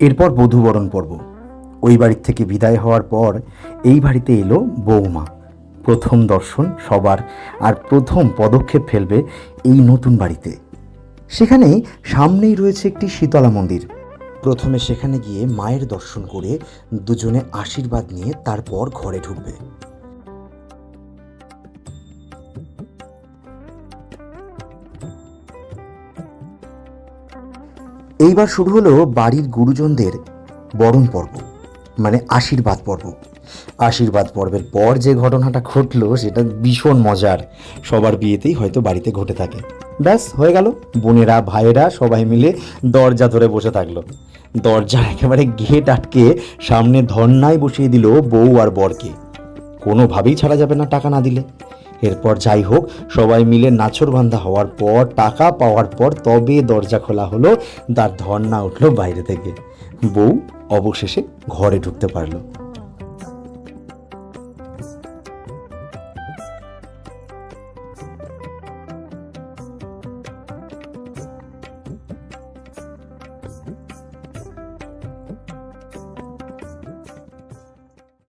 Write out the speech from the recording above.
এরপর বধুবরণ পর্ব। ওই বাড়ির থেকে বিদায় হওয়ার পর এই বাড়িতে এলো বৌমা প্রথম দর্শন সবার আর প্রথম পদক্ষেপ ফেলবে এই নতুন বাড়িতে। সেখানে সামনেই রয়েছে একটি শীতলা মন্দির। প্রথমে সেখানে গিয়ে মায়ের দর্শন করে দুজনে আশীর্বাদ নিয়ে তারপর ঘরে ঢুকবে। এইবার শুরু হলো বাড়ির গুরুজনদের বরণ পর্ব মানে আশীর্বাদ পর্ব। আশীর্বাদ পর্বের পর যে ঘটনাটা ঘটলো, সেটা ভীষণ মজার। সবার বিয়েতেই হয়তো বাড়িতে ঘটে থাকে। ব্যাস, হয়ে গেল। বোনেরা, ভাইয়েরা সবাই মিলে দরজা ধরে বসে থাকল। দরজা একেবারে গেট আটকে সামনে ধর্নায় বসিয়ে দিল বউ আর বরকে। কোনোভাবেই ছাড়া যাবে না টাকা না দিলে। এরপর যাই হোক, সবাই মিলে নাছরবান্ধা হওয়ার পর, টাকা পাওয়ার পর তবে দরজা খোলা হলো, তার ধর্না উঠল বাইরে থেকে। বউ অবশেষে ঘরে ঢুকতে পারল।